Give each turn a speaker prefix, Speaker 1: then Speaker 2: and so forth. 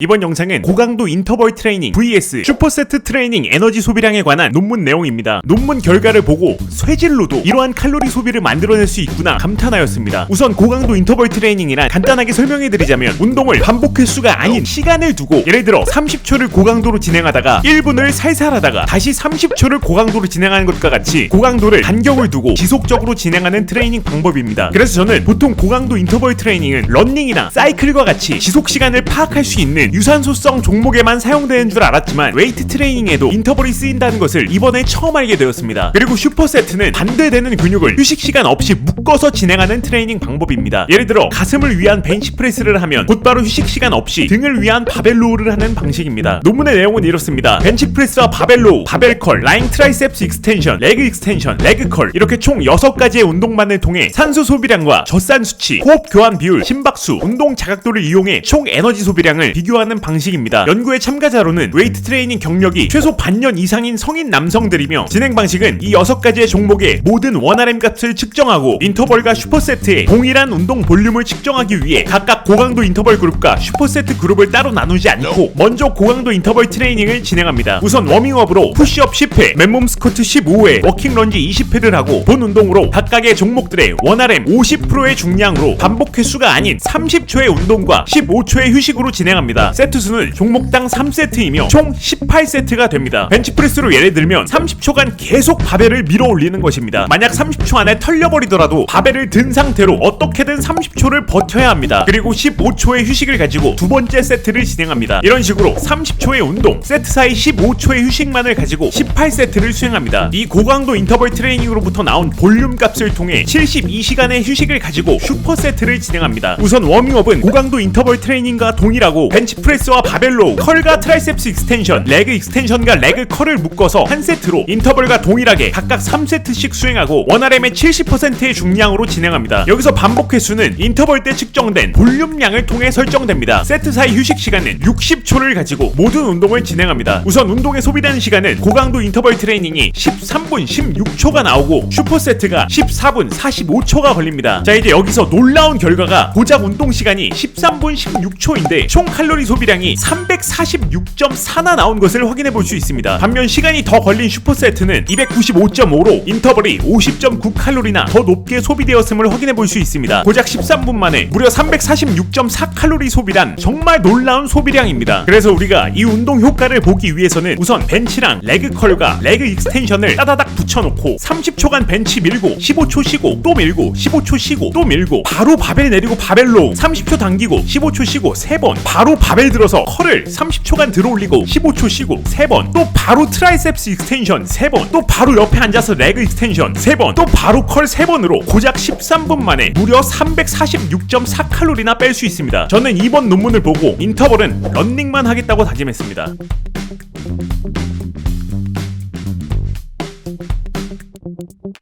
Speaker 1: 이번 영상은 고강도 인터벌 트레이닝 vs 슈퍼세트 트레이닝 에너지 소비량에 관한 논문 내용입니다. 논문 결과를 보고 쇠질로도 이러한 칼로리 소비를 만들어낼 수 있구나 감탄하였습니다. 우선 고강도 인터벌 트레이닝이란 간단하게 설명해드리자면 운동을 반복 횟수가 아닌 시간을 두고 예를 들어 30초를 고강도로 진행하다가 1분을 살살 하다가 다시 30초를 고강도로 진행하는 것과 같이 고강도를 간격을 두고 지속적으로 진행하는 트레이닝 방법입니다. 그래서 저는 보통 고강도 인터벌 트레이닝은 런닝이나 사이클과 같이 지속 시간을 파악할 수 있는 유산소성 종목에만 사용되는 줄 알았지만 웨이트 트레이닝에도 인터벌이 쓰인다는 것을 이번에 처음 알게 되었습니다. 그리고 슈퍼세트는 반대되는 근육을 휴식 시간 없이 묶어서 진행하는 트레이닝 방법입니다. 예를 들어 가슴을 위한 벤치프레스를 하면 곧바로 휴식 시간 없이 등을 위한 바벨로우를 하는 방식입니다. 논문의 내용은 이렇습니다. 벤치프레스와 바벨로우, 바벨컬, 라인 트라이셉스 익스텐션, 레그 익스텐션, 레그컬 이렇게 총 6가지의 운동만을 통해 산소 소비량과 젖산 수치, 호흡 교환 비율, 심박수, 운동 자각도를 이용해 총 에너지 소비량을 비교 하는 방식입니다. 연구의 참가자로는 웨이트 트레이닝 경력이 최소 반년 이상인 성인 남성들이며 진행 방식은 이 6가지의 종목의 모든 원RM 값을 측정하고 인터벌과 슈퍼세트의 동일한 운동 볼륨을 측정하기 위해 각각 고강도 인터벌 그룹과 슈퍼세트 그룹을 따로 나누지 않고 먼저 고강도 인터벌 트레이닝을 진행합니다. 우선 워밍업으로 푸시업 10회, 맨몸 스쿼트 15회, 워킹 런지 20회를 하고 본 운동으로 각각의 종목들의 원RM 50%의 중량으로 반복 횟수가 아닌 30초의 운동과 15초의 휴식으로 진행합니다. 세트 수는 종목당 3세트이며 총 18세트가 됩니다. 벤치프레스로 예를 들면 30초간 계속 바벨을 밀어 올리는 것입니다. 만약 30초 안에 털려버리더라도 바벨을 든 상태로 어떻게든 30초를 버텨야 합니다. 그리고 15초의 휴식을 가지고 두 번째 세트를 진행합니다. 이런 식으로 30초의 운동, 세트 사이 15초의 휴식만을 가지고 18세트를 수행합니다. 이 고강도 인터벌 트레이닝으로부터 나온 볼륨 값을 통해 72시간의 휴식을 가지고 슈퍼 세트를 진행합니다. 우선 워밍업은 고강도 인터벌 트레이닝과 동일하고 벤치 프레스와 바벨로, 컬과 트라이셉스 익스텐션, 레그 익스텐션과 레그 컬을 묶어서 한 세트로 인터벌과 동일하게 각각 3세트씩 수행하고 원RM의 70%의 중량으로 진행합니다. 여기서 반복 횟수는 인터벌 때 측정된 볼륨량을 통해 설정됩니다. 세트 사이 휴식 시간은 60초를 가지고 모든 운동을 진행합니다. 우선 운동에 소비되는 시간은 고강도 인터벌 트레이닝이 13분 16초가 나오고 슈퍼세트가 14분 45초가 걸립니다. 자 이제 여기서 놀라운 결과가 고작 운동 시간이 13분 16초인데 총 칼로리 소비량이 346.4나 나온 것을 확인해 볼 수 있습니다. 반면 시간이 더 걸린 슈퍼세트는 295.5로 인터벌이 50.9 칼로리나 더 높게 소비되었음을 확인해 볼 수 있습니다. 고작 13분 만에 무려 346.4 칼로리 소비란 정말 놀라운 소비량입니다. 그래서 우리가 이 운동 효과를 보기 위해서는 우선 벤치랑 레그 컬과 레그 익스텐션을 따다닥 붙여놓고 30초간 벤치 밀고 15초 쉬고 또 밀고 15초 쉬고 또 밀고 바로 바벨 내리고 바벨로 30초 당기고 15초 쉬고 3번 바로 바벨 들어서 컬을 30초간 들어 올리고 15초 쉬고 3번 또 바로 트라이셉스 익스텐션 3번 또 바로 옆에 앉아서 레그 익스텐션 3번 또 바로 컬 3번으로 고작 13분 만에 무려 346.4 칼로리나 뺄 수 있습니다. 저는 이번 논문을 보고 인터벌은 런닝만 하겠다고 다짐했습니다.